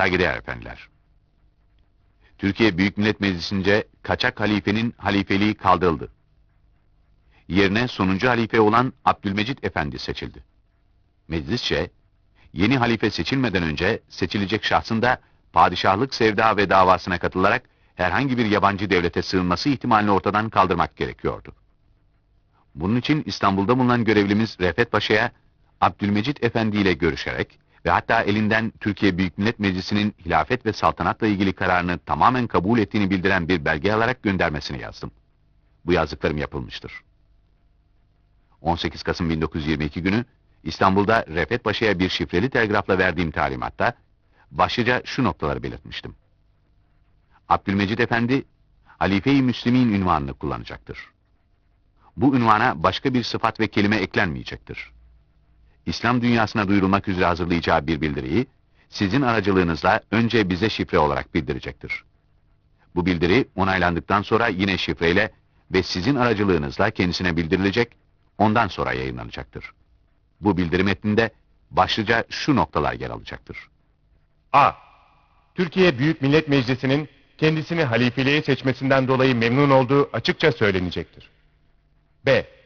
Saygıdeğer efendiler. Türkiye Büyük Millet Meclisi'nce kaçak halifenin halifeliği kaldırıldı. Yerine sonuncu halife olan Abdülmecit Efendi seçildi. Meclisçe, yeni halife seçilmeden önce seçilecek şahsın da padişahlık sevda ve davasına katılarak herhangi bir yabancı devlete sığınması ihtimalini ortadan kaldırmak gerekiyordu. Bunun için İstanbul'da bulunan görevlimiz Refet Paşa'ya Abdülmecit Efendi ile görüşerek ve hatta elinden Türkiye Büyük Millet Meclisi'nin hilafet ve saltanatla ilgili kararını tamamen kabul ettiğini bildiren bir belge alarak göndermesini yazdım. Bu yazdıklarım yapılmıştır. 18 Kasım 1922 günü İstanbul'da Refet Paşa'ya bir şifreli telgrafla verdiğim talimatta başlıca şu noktaları belirtmiştim. Abdülmecit Efendi, Halife-i Müslim'in ünvanını kullanacaktır. Bu ünvana başka bir sıfat ve kelime eklenmeyecektir. İslam dünyasına duyurulmak üzere hazırlayacağı bir bildiriyi, sizin aracılığınızla önce bize şifre olarak bildirecektir. Bu bildiri onaylandıktan sonra yine şifreyle ve sizin aracılığınızla kendisine bildirilecek, ondan sonra yayınlanacaktır. Bu bildiri metninde başlıca şu noktalar yer alacaktır. A. Türkiye Büyük Millet Meclisi'nin kendisini halifeliğe seçmesinden dolayı memnun olduğu açıkça söylenecektir. B.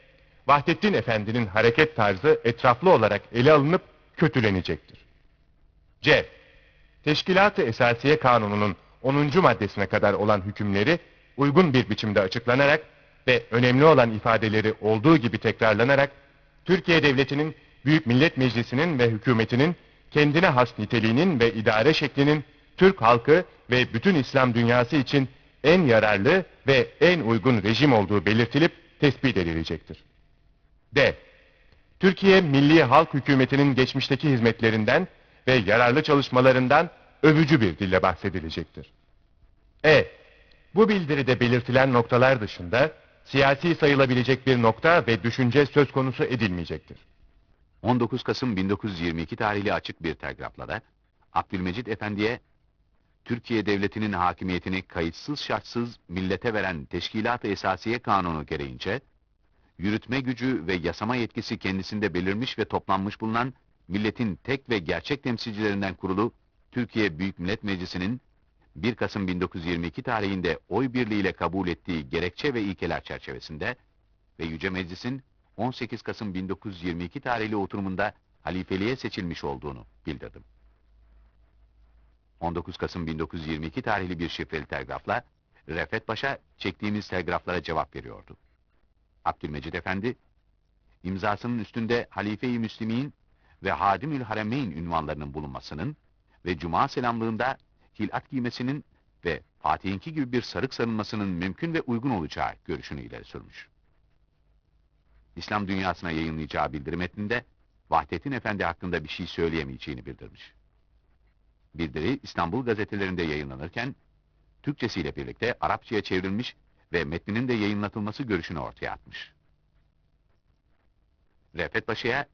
Vahdettin Efendi'nin hareket tarzı etraflı olarak ele alınıp kötülenecektir. C. Teşkilat-ı Esasiye Kanunu'nun 10. maddesine kadar olan hükümleri uygun bir biçimde açıklanarak ve önemli olan ifadeleri olduğu gibi tekrarlanarak Türkiye Devleti'nin Büyük Millet Meclisi'nin ve hükümetinin kendine has niteliğinin ve idare şeklinin Türk halkı ve bütün İslam dünyası için en yararlı ve en uygun rejim olduğu belirtilip tespit edilecektir. D. Türkiye Milli Halk Hükümeti'nin geçmişteki hizmetlerinden ve yararlı çalışmalarından övücü bir dille bahsedilecektir. E. Bu bildiride belirtilen noktalar dışında siyasi sayılabilecek bir nokta ve düşünce söz konusu edilmeyecektir. 19 Kasım 1922 tarihli açık bir telgrafla da Abdülmecit Efendi'ye Türkiye Devleti'nin hakimiyetini kayıtsız şartsız millete veren Teşkilat-ı Esasiye Kanunu gereğince yürütme gücü ve yasama yetkisi kendisinde belirmiş ve toplanmış bulunan milletin tek ve gerçek temsilcilerinden kurulu Türkiye Büyük Millet Meclisi'nin 1 Kasım 1922 tarihinde oy birliğiyle kabul ettiği gerekçe ve ilkeler çerçevesinde ve Yüce Meclis'in 18 Kasım 1922 tarihli oturumunda halifeliğe seçilmiş olduğunu bildirdim. 19 Kasım 1922 tarihli bir şifreli telgrafla Refet Paşa çektiğimiz telgraflara cevap veriyordu. Abdülmecid Efendi, imzasının üstünde Halife-i Müslimin ve Hadimül Haremeyn ünvanlarının bulunmasının ve Cuma selamlığında hilat giymesinin ve Fatih'inki gibi bir sarık sarılmasının mümkün ve uygun olacağı görüşünü ileri sürmüş. İslam dünyasına yayınlayacağı bildirim metninde Vahdettin Efendi hakkında bir şey söyleyemeyeceğini bildirmiş. Bildiri İstanbul gazetelerinde yayınlanırken Türkçesiyle birlikte Arapçaya çevrilmiş ve metninin de yayınlatılması görüşünü ortaya atmış. Refet Paşa'ya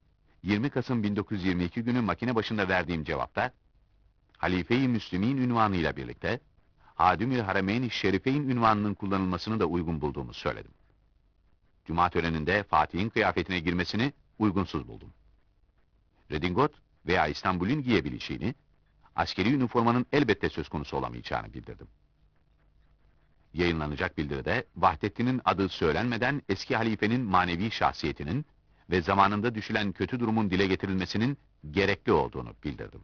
20 Kasım 1922 günü makine başında verdiğim cevapta Halife-i Müslümin ünvanıyla birlikte Hadimül Harameyn-i Şerifeyn ünvanının kullanılmasını da uygun bulduğumu söyledim. Cuma töreninde Fatih'in kıyafetine girmesini uygunsuz buldum. Redingot veya İstanbul'un giyebileceğini, askeri üniformanın elbette söz konusu olamayacağını bildirdim. Yayınlanacak bildiride Vahdettin'in adı söylenmeden eski halifenin manevi şahsiyetinin ve zamanında düşülen kötü durumun dile getirilmesinin gerekli olduğunu bildirdim.